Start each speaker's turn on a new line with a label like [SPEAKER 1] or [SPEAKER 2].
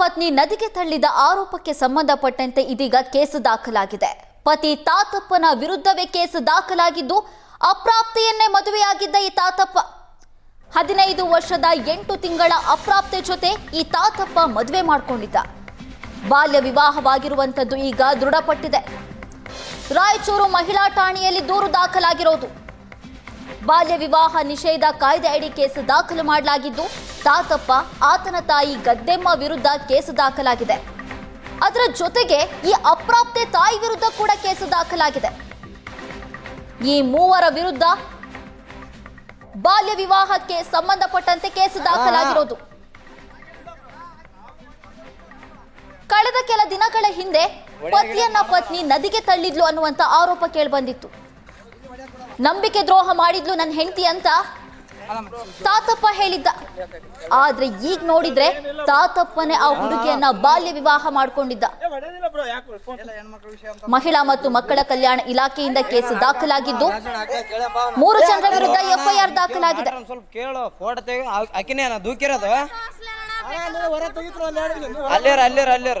[SPEAKER 1] ಪತ್ನಿ ನದಿಗೆ ತಳ್ಳಿದ ಆರೋಪಕ್ಕೆ ಸಂಬಂಧಪಟ್ಟಂತೆ ಇದೀಗ ಕೇಸು ದಾಖಲಾಗಿದೆ. ಪತಿ ತಾತಪ್ಪನ ವಿರುದ್ಧವೇ ಕೇಸು ದಾಖಲಾಗಿದ್ದು ಅಪ್ರಾಪ್ತಿಯನ್ನೇ ಮದುವೆಯಾಗಿದ್ದ ಈ ತಾತಪ್ಪ. ಹದಿನೈದು ವರ್ಷದ ಎಂಟು ತಿಂಗಳ ಅಪ್ರಾಪ್ತಿ ಜೊತೆ ಈ ತಾತಪ್ಪ ಮದುವೆ ಮಾಡಿಕೊಂಡಿದ್ದ. ಬಾಲ್ಯ ವಿವಾಹವಾಗಿರುವಂಥದ್ದು ಈಗ ದೃಢಪಟ್ಟಿದೆ. ರಾಯಚೂರು ಮಹಿಳಾ ಠಾಣೆಯಲ್ಲಿ ದೂರು ದಾಖಲಾಗಿರೋದು. ಬಾಲ್ಯ ವಿವಾಹ ನಿಷೇಧ ಕಾಯ್ದೆ ಅಡಿ ಕೇಸು ದಾಖಲು ಮಾಡಲಾಗಿದ್ದು, ತಾತಪ್ಪ, ಆತನ ತಾಯಿ ಗದ್ದೆಮ್ಮ ವಿರುದ್ಧ ಕೇಸು ದಾಖಲಾಗಿದೆ. ಅದರ ಜೊತೆಗೆ ಈ ಅಪ್ರಾಪ್ತೆ ತಾಯಿ ವಿರುದ್ಧ ಕೂಡ ಕೇಸು ದಾಖಲಾಗಿದೆ. ಈ ಮೂವರ ವಿರುದ್ಧ ಬಾಲ್ಯ ವಿವಾಹಕ್ಕೆ ಸಂಬಂಧಪಟ್ಟಂತೆ ಕೇಸು ದಾಖಲಾಗಿರೋದು. ಕಳೆದ ಕೆಲ ದಿನಗಳ ಹಿಂದೆ ಪತಿಯನ್ನ ಪತ್ನಿ ನದಿಗೆ ತಳ್ಳಿದ್ಲು ಅನ್ನುವಂತ ಆರೋಪ ಕೇಳಿಬಂದಿತ್ತು. ನಂಬಿಕೆ ದ್ರೋಹ ಮಾಡಿದ್ಲು ನನ್ನ ಹೆಂಡತಿ ಅಂತ? ತಾತಪ್ಪ ಹೇಳಿದ್ದ. ಆದ್ರೆ ಈಗ ನೋಡಿದ್ರೆ ತಾತಪ್ಪನೇ ಆ ಹುಡುಗಿಯನ್ನ ಬಾಲ್ಯ ವಿವಾಹ ಮಾಡ್ಕೊಂಡಿದ್ದ. ಮಹಿಳಾ ಮತ್ತು ಮಕ್ಕಳ ಕಲ್ಯಾಣ ಇಲಾಖೆಯಿಂದ ಕೇಸು ದಾಖಲಾಗಿದ್ದು ಮೂರು ಜನರ ವಿರುದ್ಧ ಎಫ್ಐಆರ್ ದಾಖಲಾಗಿದೆ.
[SPEAKER 2] ಅಲ್ಲೇರ ಅಲ್ಲೇರ ಅಲ್ಲೇರ.